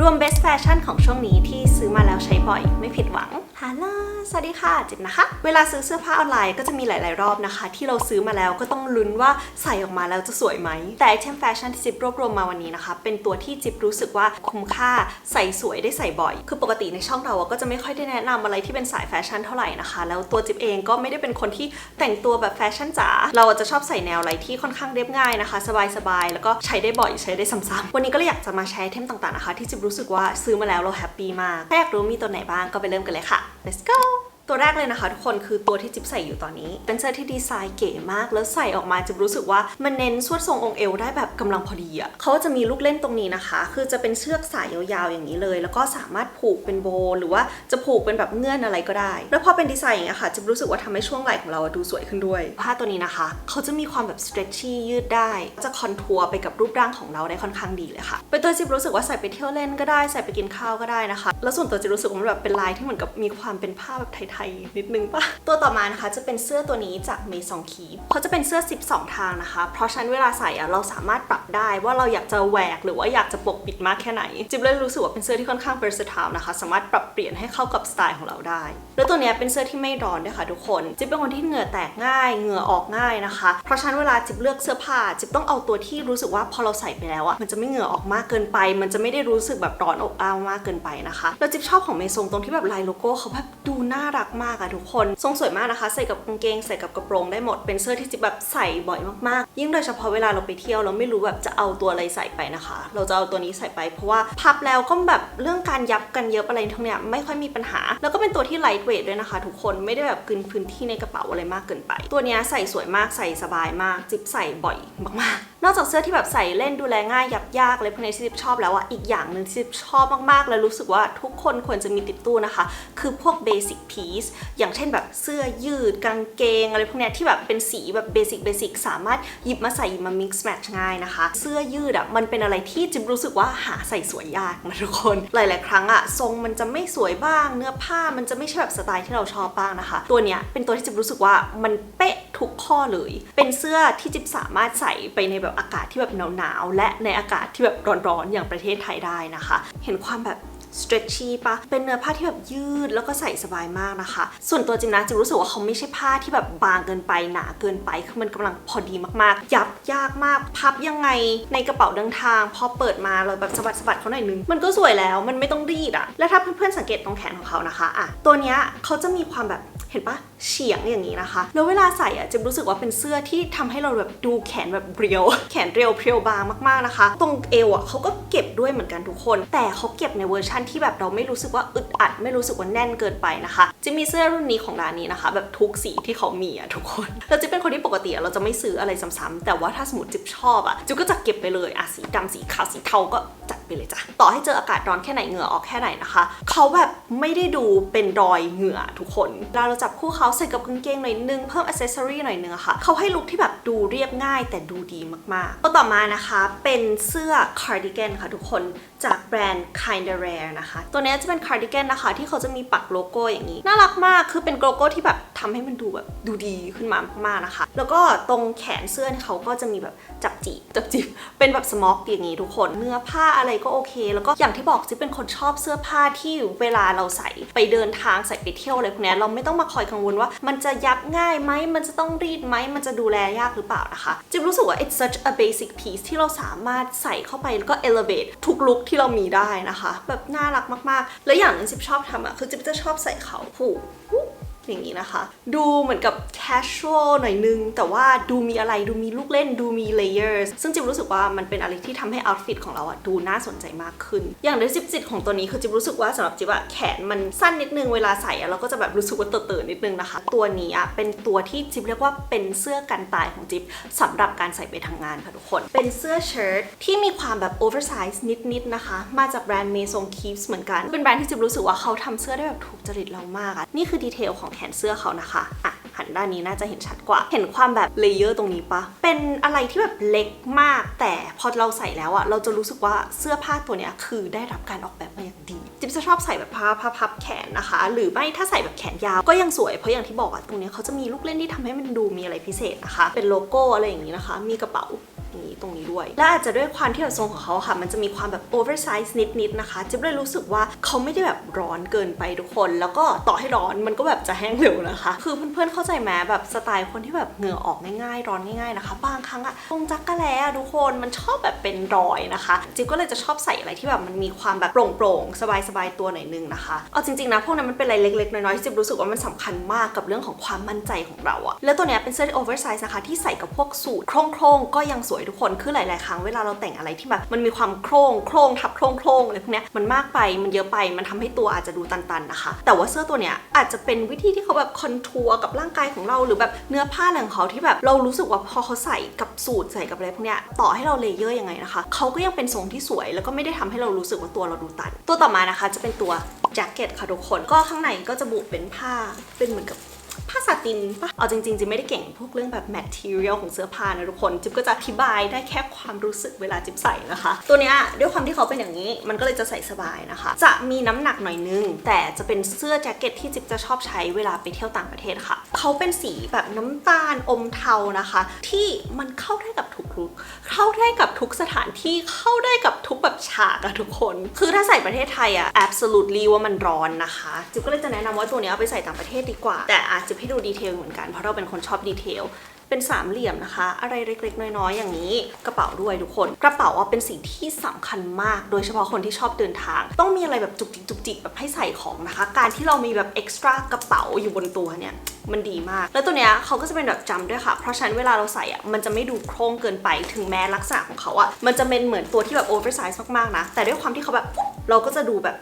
รวม best fashion ของช่วงนี้ที่ซื้อมาแล้วใช้บ่อยไม่ผิดหวังฮัลโหลสวัสดีค่ะจิบนะคะ เวลาซื้อเสื้อผ้าออนไลน์ก็จะมีหลาย ๆ รอบนะคะ ที่เราซื้อมาแล้วก็ต้องลุ้นว่าใส่ออกมาแล้วจะสวยไหม แต่ไอเทมแฟชั่นที่จิบรวบรวมมาวันนี้นะคะเป็นตัวที่จิบรู้สึกว่าคุ้มค่าใส่สวยได้ใส่บ่อย คือปกติในช่องเราก็จะไม่ค่อยได้แนะนำอะไรที่เป็นสายแฟชั่นเท่าไหร่นะคะ แล้วตัวจิบเองก็ไม่ได้เป็นคนที่แต่งตัวแบบแฟชั่นจ๋าเราจะชอบใส่แนวอะไรที่ค่อนข้างเรียบง่ายนะคะ สบาย ๆ แล้วก็ใช้ได้บ่อยใช้ได้ซ้ำๆวันนี้ก็เลยอยากจะมาแชร์ไอเทมต่าง ๆ นะคะ ที่จิบรู้สึกว่าซื้อมาแล้วเราแฮปปี้มากถ้าอยากรู้มีตัวไหนบ้างก็ไปเริ่มกันเลยค่ะ let's go ตัวแรกเลยนะคะทุกคนคือตัวที่จิ๊บใส่อยู่ตอนนี้ เป็นเสื้อที่ดีไซน์เก๋มาก แล้วใส่ออกมาจิ๊บรู้สึกว่ามันเน้นสวดทรงองค์เอวได้แบบกำลังพอดีอะ่ะเขาจะมีลูกเล่นตรงนี้นะคะ คือจะเป็นเชือกสายยาวๆอย่างนี้เลย แล้วก็สามารถผูกเป็นโบ หรือว่าจะผูกเป็นแบบเงื่อนอะไรก็ได้ แล้วพอเป็นดีไซน์อย่างเงี้ยค่ะจิ๊บรู้สึกว่าทำให้ช่วงไหล่ของเราดูสวยขึ้นด้วย ผ้าตัวนี้นะคะเขาจะมีความแบบ stretchy ยืดได้ จะคอนทัวร์ไปกับรูปร่างของเราได้ค่อนข้างดีเลยค่ะ เป็นตัวจิ๊บรู้สึกว่าใส่ไปเที่ยวเล่นก็ได้ใส่ไปกินข้าวก็ได้นะคะ แล้วส่วนตัวจิ๊บรู้สึกว่ามันแบบเป็นลายที่เหมือนกับมีความเป็นผ้าแบบไทยๆนิดนึงปะตัวต่อมานะคะจะเป็นเสื้อตัวนี้จากเมซองคีเขาจะเป็นเสื้อ 12 ทางนะคะ เพราะฉะนั้นเวลาใส่อะเราสามารถปรับได้ว่าเราอยากจะแหวกหรือว่าอยากจะปกปิดมากแค่ไหน จิ๊บเลยรู้สึกว่าเป็นเสื้อที่ค่อนข้าง versatile นะคะ สามารถปรับเปลี่ยนให้เข้ากับสไตล์ของเราได้ แล้วตัวนี้เป็นเสื้อที่ไม่ร้อนด้วยค่ะทุกคน จิ๊บเป็นคนที่เหงื่อแตกง่าย เหงื่อออกง่ายนะคะ เพราะฉะนั้นเวลาจิ๊บเลือกเสื้อผ้าจิ๊บต้องเอาตัวที่รู้สึกว่าพอเราใส่ไปแล้วอะมันจะไม่เหงื่อออกมากเกินไป มันจะไม่ได้รู้สึกแบบร้อนอบอ้าวมากเกินไปนะคะแล้วจิ๊บชอบของเมซงตรงที่แบบลายโลโก้เขาแบบดูน่ารักมากอะทุกคน ทรงสวยมากนะคะ ใส่กับกางเกง ใส่กับกระโปรงได้หมด เป็นเสื้อที่จิบแบบใส่บ่อยมากๆ ยิ่งโดยเฉพาะเวลาเราไปเที่ยวเราไม่รู้แบบจะเอาตัวอะไรใส่ไปนะคะ เราจะเอาตัวนี้ใส่ไป เพราะว่าพับแล้วก็แบบเรื่องการยับกันเยอะอะไรทั้งเนี้ยไม่ค่อยมีปัญหา แล้วก็เป็นตัวที่ไลท์เวทด้วยนะคะ ทุกคนไม่ได้แบบกินพื้นที่ในกระเป๋าอะไรมากเกินไป ตัวนี้ใส่สวยมากใส่สบายมากจิบใส่บ่อยมากๆ นอกจากเสื้อที่แบบใส่เล่นดูแลง่ายยับยากอะไรพวกนี้ที่จิ๊บชอบแล้วอะอีกอย่างหนึ่งที่จิ๊บชอบมากๆ และรู้สึกว่าทุกคนควรจะมีติดตู้นะคะ คือพวกเบสิ c พีซอย่างเช่นแบบเสื้อยืดกางเกงอะไรพวกเนี้ยที่แบบเป็นสีแบบเบสิ c เบสิ c สามารถหยิบมาใส่หยิบมา mix match ง่ายนะคะ เสื้อยืดอะมันเป็นอะไรที่จิ๊บรู้สึกว่าหาใส่สวยยากนะทุกคน หลาย ๆ ครั้งอะทรงมันจะไม่สวยบ้าง เนื้อผ้ามันจะไม่ใช่แบบสไตล์ที่เราชอบบ้างนะคะ ตัวเนี้ยเป็นตัวที่จิ๊บรู้สึกว่ามันเป๊ะทุกข้อเลย เป็นเสื้อที่จิบสามารถใส่ไปในแบบอากาศที่แบบหนาวๆและในอากาศที่แบบร้อนๆอย่างประเทศไทยได้นะคะ เห็นความแบบ stretchy ปะเป็นเนื้อผ้าที่แบบยืดแล้วก็ใส่สบายมากนะคะ ส่วนตัวจิมนะจิมรู้สึกว่าเขาไม่ใช่ผ้าที่แบบบางเกินไปหนาเกินไป คือมันกำลังพอดีมากๆ ยับยากมาก พับยังไงในกระเป๋าเดินทาง พอเปิดมาเราแบบสะบัดสะบัดเขาหน่อยนึง มันก็สวยแล้วมันไม่ต้องรีดอะและถ้าเพื่อนๆสังเกตตรงแขนของเขานะคะอะตัวเนี้ยเขาจะมีความแบบ เห็นปะเฉียงอย่างนี้นะคะ แล้วเวลาใส่อะจิมรู้สึกว่าเป็นเสื้อที่ทำให้เราแบบดูแขนแบบเรียว แขนเรียวเพรียวบางมากๆนะคะ ตรงเอวอะเขาก็เก็บด้วยเหมือนกันทุกคน แต่เขาเก็บในเวอร์ชั่นที่แบบเราไม่รู้สึกว่าอึดอัด ไม่รู้สึกว่าแน่นเกินไปนะคะ จะมีเสื้อรุ่นนี้ของร้านนี้นะคะ แบบทุกสีที่เขามีอะทุกคนแล้วจิ๊บเป็นคนที่ปกติเราจะไม่ซื้ออะไรซ้ำๆแต่ว่าถ้าสมมติจิบชอบอะจิบก็จะเก็บไปเลยอะสีดำสีขาวสีเทาก็จัดไปเลยจ้ะต่อให้เจออากาศร้อนแค่ไหนเหงื่อออกแค่ไหนนะคะเขาแบบ ไม่ได้ดูเป็นรอยเหงื่อทุกคนเวลาเราจับคู่เขาใส่กับกางเกงหน่อยนึง เพิ่มอ c เซสซอรี่หน่อยนึงอะค่ะ เขาให้ลุคที่แบบดูเรียบง่ายแต่ดูดีมากๆตัวต่อมานะคะเป็นเสื้อคาร์ดิแกนค่ะทุกคนจากแบรนด์ Kinda Rare นะคะ ตัวนี้จะเป็นคาร์ดิแกนนะคะ ที่เขาจะมีปักโลโก้อย่างนี้ น่ารักมากคือเป็นโลโก้ที่แบบ ทำให้มันดูแบบดูดีขึ้นมามากๆนะคะ แล้วก็ตรงแขนเสื้อเขาก็จะมีแบบจับจีบจับจีบเป็นแบบสม็อกอย่างนี้ทุกคน เนื้อผ้าอะไรก็โอเค แล้วก็อย่างที่บอกจิ๊บเป็นคนชอบเสื้อผ้าที่เวลาเราใส่ไปเดินทางใส่ไปเที่ยวอะไรพวกนี้เราไม่ต้องมาคอยกังวลว่า มันจะยับง่ายไหมมันจะต้องรีดไหมมันจะดูแลยากหรือเปล่านะคะจิ๊บรู้สึกว่า it's such a basic piece ที่เราสามารถใส่เข้าไปแล้วก็ elevate ทุกลุคที่เรามีได้นะคะ แบบน่ารักมากๆ แล้วอย่างหนึงจิ๊บชอบทำอะคือจิ๊บจะชอบใส่เขาผูก อย่างนี้นะคะ ดูเหมือนกับ casual หน่อยนึง แต่ว่าดูมีอะไรดูมีลูกเล่นดูมี layers ซึ่งจิ๊บรู้สึกว่ามันเป็นอะไรที่ทำให้ outfit ของเราอะดูน่าสนใจมากขึ้น อย่างในจิ๊บจิตของตัวนี้คือจิ๊บรู้สึกว่าสำหรับจิ๊บอะแขนมันสั้นนิดนึงเวลาใส่อะเราก็จะแบบรู้สึกว่าเต๋อๆนิดนึงนะคะ ตัวนี้อะเป็นตัวที่จิ๊บเรียกว่าเป็นเสื้อกันตายของจิ๊บสำหรับการใส่ไปทำงานค่ะทุกคน เป็นเสื้อเชิ้ตที่มีความแบบ oversize นิดๆนะคะ มาจากแบรนด์ Maison Keeps เหมือนกัน เป็นแบรนด์ที่จิ๊บรู้สึกว่าเขาทำเสื้อได้แบบถูกจริตเรามากอะนี่คือดีเทลของแขนเสื้อเขานะคะอะหันด้านนี้น่าจะเห็นชัดกว่า เห็นความแบบเลเยอร์ตรงนี้ปะ เป็นอะไรที่แบบเล็กมาก แต่พอเราใส่แล้วอะเราจะรู้สึกว่าเสื้อผ้าตัวเนี้ยคือได้รับการออกแบบมาอย่างดี จิ๊บจะชอบใส่แบบผ้าผ้าพับแขนนะคะ หรือไม่ถ้าใส่แบบแขนยาวก็ยังสวย เพราะอย่างที่บอกอะตรงเนี้ยเขาจะมีลูกเล่นที่ทำให้มันดูมีอะไรพิเศษนะคะ เป็นโลโก้อะไรอย่างนี้นะคะ มีกระเป๋า นี้ตรงนี้ด้วย และอาจจะด้วยความที่แบบทรงของเขาค่ะ มันจะมีความแบบโอเวอร์ไซส์นิดๆนะคะจิ๊บเลยรู้สึกว่าเขาไม่ได้แบบร้อนเกินไปทุกคน แล้วก็ต่อให้ร้อนมันก็แบบจะแห้งเร็วนะคะ คือเพื่อนๆเข้าใจไหมแบบสไตล์คนที่แบบเหงื่อออกง่ายๆร้อนง่ายๆนะคะบางครั้งอะตรงจักกะแลอะทุกคนมันชอบแบบเป็นรอยนะคะ จิ๊บก็เลยจะชอบใส่อะไรที่แบบมันมีความแบบโปร่งๆสบายๆตัวหน่อยนึงนะคะเอาจริงๆนะพวกนั้นมันเป็นอะไรเล็กๆน้อยๆที่จิ๊บรู้สึกว่ามันสำคัญมากกับเรื่องของความมั่นใจของเราอะแล้วตัวเนี้ยเป็นเสื้อโอเวอร์ไซส์นะคะที่ใส่กับพวกสูทโคร่งๆก็ยังสวยทุกคนคือหลาย ๆ ครั้งเวลาเราแต่งอะไรที่แบบมันมีความโครงโครงทับโครงโครงอะไรพวกนี้มันมากไปมันเยอะไปมันทำให้ตัวอาจจะดูตัน ๆ นะคะ แต่ว่าเสื้อตัวเนี้ยอาจจะเป็นวิธีที่เขาแบบคอนทัวร์กับร่างกายของเราหรือแบบเนื้อผ้าอะไรของเขาที่แบบเรารู้สึกว่าพอเขาใส่กับสูทใส่กับอะไรพวกเนี้ยต่อให้เราเลเยอร์ยังไงนะคะเขาก็ยังเป็นทรงที่สวย แล้วก็ไม่ได้ทำให้เรารู้สึกว่าตัวเราดูตัน ตัวต่อมานะคะจะเป็นตัวแจ็คเก็ตค่ะทุกคนก็ข้างในก็จะบุเป็นผ้าเป็นเหมือนกับ ผ้าสาตินปะเอาจริงๆจิ๊บไม่ได้เก่งพวกเรื่องแบบ material ของเสื้อผ้านะทุกคน จิ๊บก็จะอธิบายได้แค่ความรู้สึกเวลาจิ๊บใส่นะคะ ตัวเนี้ยด้วยความที่เขาเป็นอย่างนี้ มันก็เลยจะใส่สบายนะคะ จะมีน้ำหนักหน่อยนึง แต่จะเป็นเสื้อแจ็คเก็ตที่จิ๊บจะชอบใช้เวลาไปเที่ยวต่างประเทศค่ะ เขาเป็นสีแบบน้ำตาลอมเทานะคะ ที่มันเข้าได้กับทุกลุคเข้าได้กับทุกสถานที่เข้าได้กับทุกแบบฉากอะทุกคน คือถ้าใส่ประเทศไทยอะ absolutely ว่ามันร้อนนะคะ จิ๊บก็เลยจะแนะนำว่าตัวเนี้ยเอาไปใส่ต่างประเทศดีกว่า แต่อาจจะให้ดูดีเทลเหมือนกันเพราะเราเป็นคนชอบดีเทลเป็นสามเหลี่ยมนะคะ อะไรเล็กๆ น้อยๆ อย่างนี้ กระเป๋าด้วยทุกคน กระเป๋าอะเป็นสิ่งที่สำคัญมาก โดยเฉพาะคนที่ชอบเดินทาง ต้องมีอะไรแบบจุกจิกจุกจิกแบบให้ใส่ของนะคะ การที่เรามีแบบเอ็กซ์ตร้ากระเป๋าอยู่บนตัวเนี่ย มันดีมาก แล้วตัวเนี้ยเขาก็จะเป็นแบบจำด้วยค่ะ เพราะฉะนั้นเวลาเราใส่อะ มันจะไม่ดูโครงเกินไป ถึงแม้ลักษณะของเขาอะ มันจะเป็นเหมือนตัวที่แบบโอเวอร์ไซส์มากๆ นะ แต่ด้วยความที่เขาแบบ เราก็จะดูแบบ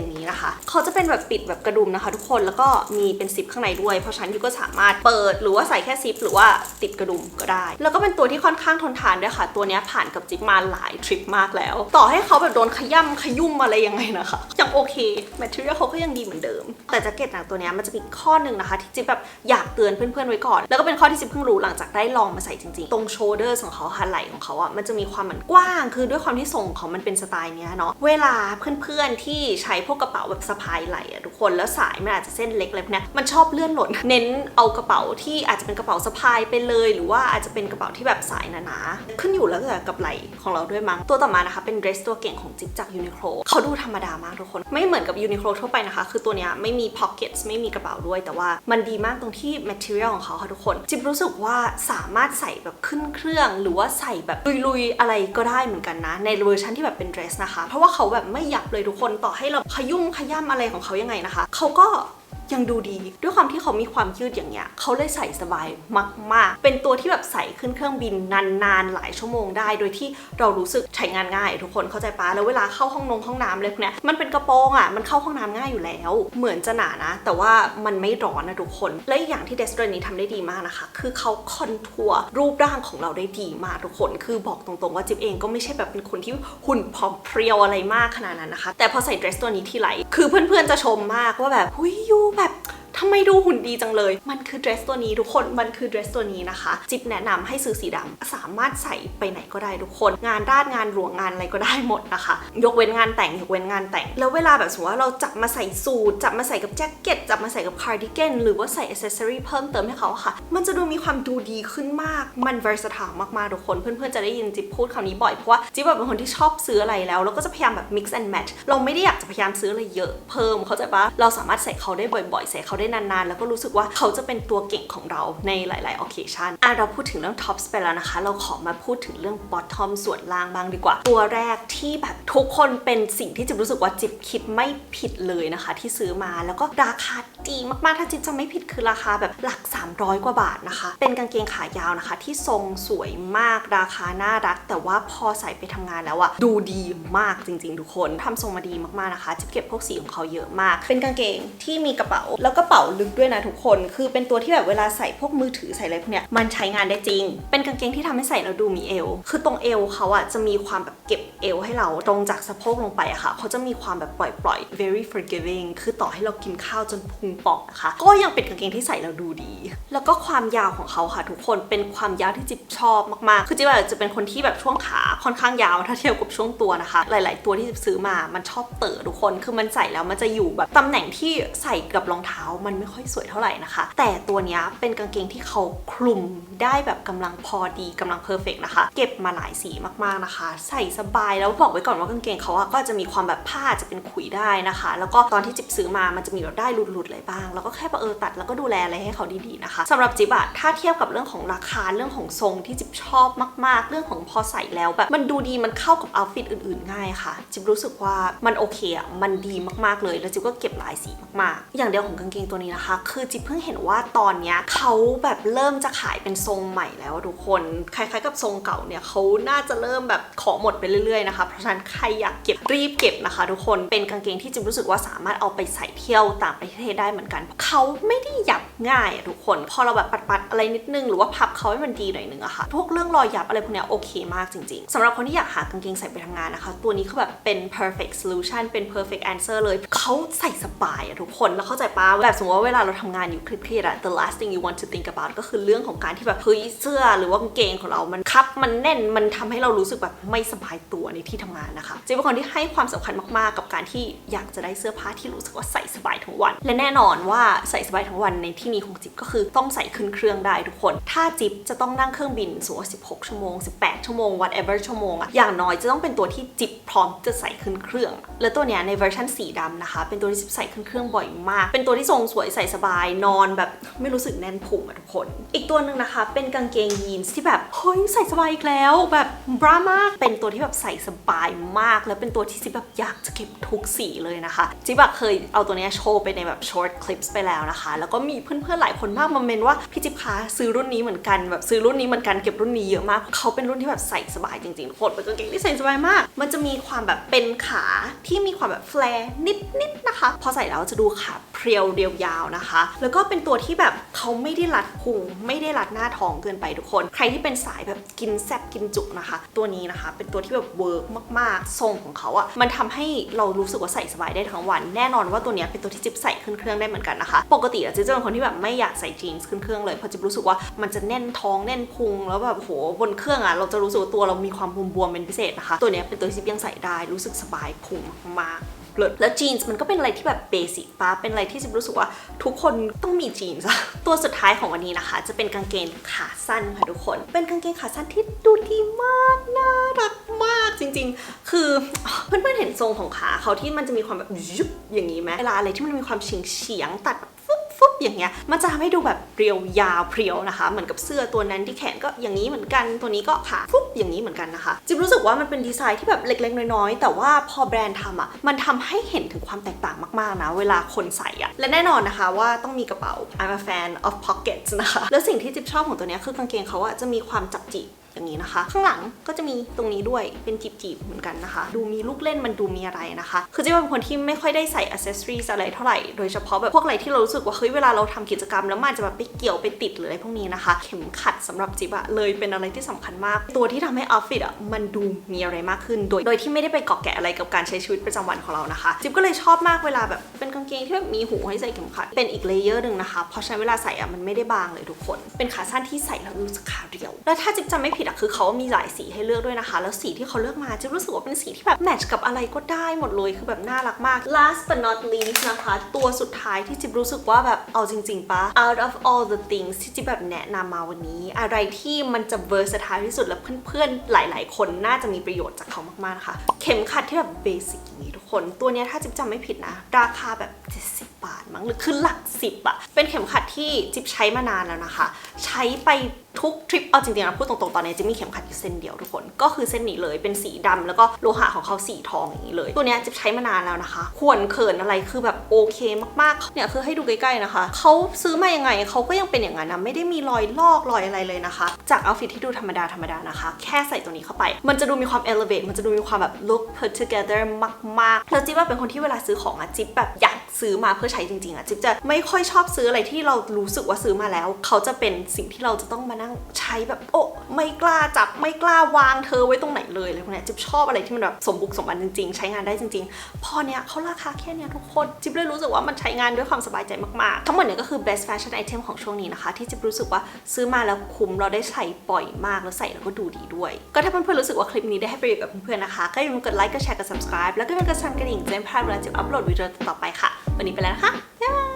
อย่างนี้นะคะ เขาจะเป็นแบบปิดแบบกระดุมนะคะ ทุกคนแล้วก็มีเป็นซิปข้างในด้วย เพราะฉะนั้นยูก็สามารถเปิดหรือว่าใส่แค่ซิปหรือว่าติดกระดุมก็ได้ แล้วก็เป็นตัวที่ค่อนข้างทนทานด้วยค่ะ ตัวนี้ผ่านกับจิ๊บมาหลายทริปมากแล้ว ต่อให้เขาแบบโดนขย่ำขยุ่มอะไรยังไงนะคะยังโอเคแมทเทียลเขาก็ยังดีเหมือนเดิม แต่แจ็คเก็ตหนังตัวนี้มันจะมีข้อหนึ่งนะคะ ที่จิ๊บแบบอยากเตือนเพื่อนๆไว้ก่อน แล้วก็เป็นข้อที่จิ๊บเพิ่งรู้หลังจากได้ลองมาใส่จริงๆ ตรงโชเดอร์ของเขาค่ะไหล่ของเขาอะมันจะมีความเหมือนกว้าง คือด้วยความที่ทรงของมันเป็นสไตล์เนี้ยเนาะเวลาเพื่อนๆที่ใช้พวกกระเป๋าแบบสะพายไหล่อะทุกคนแล้วสายมันอาจจะเส้นเล็กอะไรพวเนี้ยมันชอบเลื่อนหล่นเน้นเอากระเป๋าที่อาจจะเป็นกระเป๋าสะพายไปเลย หรือว่าอาจจะเป็นกระเป๋าที่แบบสายหนาๆขึ้นอยู่แล้วแต่กับไหล่ของเราด้วยมั้งตัวต่อมานะคะเป็นเดรสตัวเก่งของจิ๊บจากยูนิโคลเขาดูธรรมดามากทุกคน ไม่เหมือนกับยูนิโคลทั่วไปนะคะ คือตัวเนี้ยไม่มี pockets ไม่มีกระเป๋าด้วย แต่ว่ามันดีมากตรงที่ material ของเขาค่ะทุกคน จิ๊บรู้สึกว่าสามารถใส่แบบขึ้นเครื่อง หรือว่าใส่แบบลุยๆอะไรก็ได้เหมือนกันนะ ในเวอร์ชันที่แบบเป็นเดรสนะคะ เพราะว่าเขาแบบไม่ยับเลยทุกคนต่อให้เราขยุ่มขย่ำอะไรของเขายังไงนะคะ เขาก็ ยังดูดี ด้วยความที่เขามีความยืดอย่างเงี้ยเขาเลยใส่สบายมาก ๆ เป็นตัวที่แบบใส่ขึ้นเครื่องบินนานๆหลายชั่วโมงได้ โดยที่เรารู้สึกใช้งานง่าย ทุกคนเข้าใจปะแล้วเวลาเข้าห้องนงห้องน้ำเลยพวกเนี้ยมันเป็นกระโปรงอะมันเข้าห้องน้ำง่ายอยู่แล้ว เหมือนจะหนานะ แต่ว่ามันไม่ร้อนนะทุกคน และอีกอย่างที่เดสเตรนี้ทำได้ดีมากนะคะ คือเขาคอนทัวร์รูปร่างของเราได้ดีมากทุกคน คือบอกตรงๆว่าจิ๊บเองก็ไม่ใช่แบบเป็นคนที่หุ่นผอมเพรียวอะไรมากขนาดนั้นนะคะ แต่พอใส่เดรสตัวนี้ทีไรคือเพื่อนๆจะชมมากว่าแบบหุยยูแบบ ทำไมดูหุ่นดีจังเลย มันคือเดรสตัวนี้ทุกคน มันคือเดรสตัวนี้นะคะ จิ๊บแนะนำให้ซื้อสีดำสามารถใส่ไปไหนก็ได้ทุกคน งานด้านงานหลวงงานอะไรก็ได้หมดนะคะ ยกเว้นงานแต่งยกเว้นงานแต่ง แล้วเวลาแบบสมมติว่าเราจับมาใส่สูทจับมาใส่กับแจ็คเก็ตจับมาใส่กับคาร์ดิแกนหรือว่าใส่อ c เซสซอรีเพิ่มเติมให้เขาค่ะ มันจะดูมีความดูดีขึ้นมาก มัน versatile มากๆทุกคน เพื่อนๆจะได้ยินจิ๊บพูดคำนี้บ่อยเพราะว่าจิ๊บแบบเป็นคนที่ชอบซื้ออะไรแล้วแล้วก็จะพยายามแบบ mix and match เราไม่ได้อยากจะพยายามซื้ออะไรเยอะเพิ่มเข้าใจปะเราสามารถใส่เขาได้บ่อยๆใส่เขาได้นานๆ แล้วก็รู้สึกว่าเขาจะเป็นตัวเก่งของเราในหลายๆ occasion อะเราพูดถึงเรื่อง tops ไปแล้วนะคะ เราขอมาพูดถึงเรื่อง bottom ส่วนล่างบ้างดีกว่า ตัวแรกที่แบบทุกคนเป็นสิ่งที่จิบรู้สึกว่าจิบคิดไม่ผิดเลยนะคะ ที่ซื้อมาแล้วก็ราคาดีมากๆ ถ้าจิบจะไม่ผิดคือราคาแบบหลัก 300 กว่าบาทนะคะ เป็นกางเกงขายาวนะคะ ที่ทรงสวยมากราคาน่ารัก แต่ว่าพอใส่ไปทำงานแล้วอะดูดีมากจริง ๆ ทุกคนทำทรงมาดีมากๆนะคะจิบเก็บพวกสีของเขาเยอะมาก เป็นกางเกงที่มีกระเป๋าแล้วกระเป๋าลึกด้วยนะทุกคน คือเป็นตัวที่แบบเวลาใส่พวกมือถือใส่อะไรพวกเนี้ยมันใช้งานได้จริง เป็นกางเกงที่ทำให้ใส่แล้วดูมีเอว คือตรงเอวเขาอะจะมีความแบบเก็บเอวให้เราตรงจากสะโพกลงไปอะค่ะเขาจะมีความแบบปล่อยๆ very forgiving คือต่อให้เรากินข้าวจนพุงป่องนะคะ ก็ยังเป็นกางเกงที่ใส่แล้วดูดี แล้วก็ความยาวของเขาค่ะ ทุกคนเป็นความยาวที่จิบชอบมากๆ คือจิบอะจะเป็นคนที่แบบช่วงขาค่อนข้างยาวถ้าเทียบกับช่วงตัวนะคะ หลาย ๆ ตัวที่จิบซื้อมามันชอบเต๋อทุกคน คือมันใส่แล้วมันจะอยู่แบบตำแหน่งที่ใส่กับรองเท้ามันมันไม่ค่อยสวยเท่าไหร่นะคะ แต่ตัวนี้เป็นกางเกงที่เขาคลุมได้แบบกำลังพอดีกำลังเพอร์เฟกนะคะ เก็บมาหลายสีมากๆนะคะ ใส่สบายแล้วบอกไว้ก่อนว่ากางเกงเขาอะก็จะมีความแบบผ้าจะเป็นขุยได้นะคะ แล้วก็ตอนที่จิบซื้อมามันจะมีแบบได้หลุดๆอะไรบ้าง แล้วก็แค่เออตัดแล้วก็ดูแลอะไรให้เขาดีๆนะคะสำหรับจิบอะถ้าเทียบกับเรื่องของราคาเรื่องของทรงที่จิบชอบมาก ๆ เรื่องของพอใส่แล้วแบบมันดูดีมันเข้ากับเอาฟิตอื่น ๆ ง่ายค่ะ จิบรู้สึกว่ามันโอเคอะมันดีมากๆเลย แล้วจิบก็เก็บหลายสีมากๆ อย่างเดียวของกางเกงตัวนี้นะคะ คือจิบเพิ่งเห็นว่าตอนเนี้ยเขาแบบเริ่มจะขายเป็นทรงใหม่แล้วทุกคนคล้ายๆกับทรงเก่าเนี่ยเขาน่าจะเริ่มแบบของหมดไปเรื่อยๆนะคะเพราะฉะนั้นใครอยากเก็บรีบเก็บนะคะ ทุกคนเป็นกางเกงที่จิบรู้สึกว่าสามารถเอาไปใส่เที่ยวต่างประเทศได้เหมือนกันเขาไม่ได้หยับง่ายอะทุกคนพอเราแบบปัดๆอะไรนิดนึงหรือว่าพับเขาให้มันดีหน่อยนึงอะค่ะพวกเรื่องรอยหยับอะไรพวกเนี้ยโอเคมากจริงๆสำหรับคนที่อยากหากางเกงใส่ไปทำงานนะคะ ตัวนี้คือแบบเป็น perfect solution เป็น perfect answer เลยเขาใส่สบายอะทุกคนแล้วเข้าใจปะแบบสมมติว่าเวลาเราทำงานอยู่เครียดๆอะ the last thing you want to think about ก็คือเรื่องของการที่แบบเฮ้ยเสื้อหรือว่ากางเกงของเรามันคับมันแน่นมันทำให้เรารู้สึกแบบไม่สบายตัวในที่ทำงานนะคะเจ๊เป็นคนที่ให้ความสำคัญมากๆ กับการที่อยากจะได้เสื้อผ้าที่รู้สึกว่าใส่สบายทั้งวัน และแน่นอนว่าใส่สบายทั้งวันในที่นี้ของจิ๊บก็คือต้องใส่ขึ้นเครื่องได้ทุกคน ถ้าจิ๊บจะต้องนั่งเครื่องบินสมมติว่า16 ชั่วโมง 18 ชั่วโมง whatever ชั่วโมงอะอย่างน้อยจะต้องเป็นตัวที่จิ๊บพร้อมจะใส่ขึ้นเครื่อง และตัวเนี้ยในเวอร์ชันสีดำนะคะ เป็นตัวที่จิ๊บใส่ขึ้นเครื่องบ่อยมาก เป็นตัวที่ทรงสวยใส่สบายนอนแบบไม่รู้สึกแน่นพุงอะทุกคน อีกตัวหนึ่งนะคะ เป็นกางเกงยีนส์ที่แบบเฮ้ยใส่สบายอีกแล้วแบบบรามาก เป็นตัวที่แบบใส่สบายมาก แล้วเป็นตัวที่จิ๊บแบบอยากจะเก็บทุกสีเลยนะคะจิ๊บเคยเอาตัวนี้โชว์ไปในแบบ short clips ไปแล้วนะคะ แล้วก็มีเพื่อนๆหลายคนมากมาเมนว่าพี่จิ๊บคะซื้อรุ่นนี้เหมือนกันแบบซื้อรุ่นนี้เหมือนกันเก็บรุ่นนี้เยอะมากเขาเป็นรุ่นที่แบบใส่สบายจริงๆทุกคนเป็นกางเกงที่ใส่สบายมาก มันจะมีความแบบเป็นขาที่มีความแบบแฟร์นิดๆนะคะ พอใส่แล้วจะดูขาเพรียวเรียวาวนะคะ แล้วก็เป็นตัวที่แบบเขาไม่ได้รัดพุงไม่ได้รัดหน้าท้องเกินไปทุกคน ใครที่เป็นสายแบบกินแซบกินจุกนะคะ ตัวนี้นะคะ เป็นตัวที่แบบเวิร์กมากๆทรงของเขาอะมันทำให้เรารู้สึกว่าใส่สบายได้ทั้งวัน แน่นอนว่าตัวนี้เป็นตัวที่จิ๊บใส่ขึ้นเครื่องได้เหมือนกันนะคะ ปกติอะจิ๊บจะเป็นคนที่แบบไม่อยากใส่จีนส์ขึ้นเครื่องเลยเพราะจิ๊บรู้สึกว่ามันจะแน่นท้องแน่นพุงแล้วแบบโหบนเครื่องอะเราจะรู้สึกว่าตัวเรามีความบวมๆเป็นพิเศษนะคะ ตัวนี้เป็นตัวที่จิ๊บยังใส่ได้รู้สึกสบายพุงมาก เลิศแล้วจีนส์มันก็เป็นอะไรที่แบบเบสิกปะเป็นอะไรที่จะรู้สึกว่าทุกคนต้องมีจีนส์อะตัวสุดท้ายของวันนี้นะคะ จะเป็นกางเกงขาสั้นค่ะทุกคน เป็นกางเกงขาสั้นที่ดูดีมากน่ารักมากจริง ๆ คือเพื่อนๆเห็นทรงของขาเขาที่มันจะมีความแบบยุบอย่างนี้ไหมเวลาอะไรที่มันมีความเฉียงเฉียงๆตัด อย่างเงี้ยมันจะทำให้ดูแบบเรียวยาวเพรียวนะคะ เหมือนกับเสื้อตัวนั้นที่แขนก็อย่างนี้เหมือนกันตัวนี้ก็ขาฟุบอย่างนี้เหมือนกันนะคะจิ๊บรู้สึกว่ามันเป็นดีไซน์ที่แบบเล็กๆน้อยๆแต่ว่าพอแบรนด์ทำอะมันทำให้เห็นถึงความแตกต่างมากๆนะ เวลาคนใส่อะและแน่นอนนะคะว่าต้องมีกระเป๋า I'm a fan of pockets นะคะแล้วสิ่งที่จิ๊บชอบของตัวนี้คือกางเกงเขาอะจะมีความจับจิ อย่างนี้นะคะ ข้างหลังก็จะมีตรงนี้ด้วยเป็นจีบๆเหมือนกันนะคะ ดูมีลูกเล่นมันดูมีอะไรนะคะ คือจิ๊บเป็นคนที่ไม่ค่อยได้ใส่อ c เซสซอรีอะไรเท่าไหร่โดยเฉพาะแบบพวกอะไรที่เรารู้สึกว่าเฮ้ยเวลาเราทำกิจกรรมแล้วมันจะแบบไปเกี่ยวไปติดหรืออะไรพวกนี้นะคะ เข็มขัดสำหรับจิบอะเลยเป็นอะไรที่สำคัญมาก ตัวที่ทำให้ออฟฟิศอะมันดูมีอะไรมากขึ้น โดยโดยที่ไม่ได้ไปเกาะแกะอะไรกับการใช้ชีวิตประจำวันของเรานะคะ จิบก็เลยชอบมากเวลาแบบเป็น เกงที่มีหูให้ใส่เข็มขัด เป็นอีกเลเยอร์หนึ่งนะคะ เพราะฉะนั้นเวลาใส่อะมันไม่ได้บางเลยทุกคน เป็นขาสั้นที่ใส่แล้วรู้สึกขาเรียว แล้วถ้าจิ๊บจำไม่ผิดอะคือเขามีหลายสีให้เลือกด้วยนะคะ แล้วสีที่เขาเลือกมาจิ๊บรู้สึกว่าเป็นสีที่แบบแมทช์กับอะไรก็ได้หมดเลยคือแบบน่ารักมาก last but not least นะคะ ตัวสุดท้ายที่จิ๊บรู้สึกว่าแบบเอาจริงๆปะ out of all the things ที่จิ๊บแบบแนะนำมาวันนี้ อะไรที่มันจะ versatile ที่สุดและเพื่อนๆหลาย ๆ คนน่าจะมีประโยชน์จากเขามากๆนะคะเข็มขัดที่แบบเบสิกอย่างนี้ทุกคน ตัวนี้ถ้าจิ๊บจำไม่ผิดนะ ราคาแบบ practicing. บาทมั้งหรือคือหลักสิบอะเป็นเข็มขัดที่จิ๊บใช้มานานแล้วนะคะ ใช้ไปทุกทริปเอาจริงๆนะพูดตรงๆ ตอนนี้จิ๊บมีเข็มขัดอยู่เส้นเดียวทุกคน ก็คือเส้นนี้เลยเป็นสีดำแล้วก็โลหะของเขาสีทองอย่างนี้เลย ตัวเนี้ยจิ๊บใช้มานานแล้วนะคะ ควรเขินอะไรคือแบบโอเคมากๆเนี่ยคือให้ดูใกล้ๆนะคะ เขาซื้อมายังไงเขาก็ยังเป็นอย่างนั้นนะไม่ได้มีรอยลอกรอยอะไรเลยนะคะ จากเอาฟิตที่ดูธรรมดาธรรมดานะคะ แค่ใส่ตัวนี้เข้าไป มันจะดูมีความ elevate มันจะดูมีความแบบ look put together มากๆแล้วจิ๊บว่าเป็นคนที่เวลาซื้อของอะจิ๊บแบบอยากซื้อมาเพื่อใช้จริงๆอะจิ๊บจะไม่ค่อยชอบซื้ออะไรที่เรารู้สึกว่าซื้อมาแล้ว เขาจะเป็นสิ่งที่เราจะต้องมานั่งใช้แบบโอ้ไม่กล้าจับไม่กล้าวางเธอไว้ตรงไหนเลยอะไรพวกนี้จิ๊บชอบอะไรที่มันแบบสมบุกสมบันจริงๆ ใช้งานได้จริง ๆ พอเนี้ยเขาราคาแค่เนี้ยทุกคนจิ๊บเลยรู้สึกว่ามันใช้งานด้วยความสบายใจมากๆ ทั้งหมดเนี่ยก็คือ best fashion item ของช่วงนี้นะคะที่จิ๊บรู้สึกว่าซื้อมาแล้วคุ้มเราได้ใช้บ่อยมากแล้วใส่แล้วก็ดูดีด้วย ก็ถ้าเพื่อนๆรู้สึกว่าคลิปนี้ได้ให้ประโยชน์กับเพื่อนๆนะคะก็อย่าลืมกดไลค์กดแชร์กด subscribe แล้วก็อย่าลืมกดสั่นกระดิ่งจะได้ไม่พลาดเวลาจิ๊บอัปโหลดวิดีโอต่อไปค่ะ วันนี้ไปแล้ว好拜拜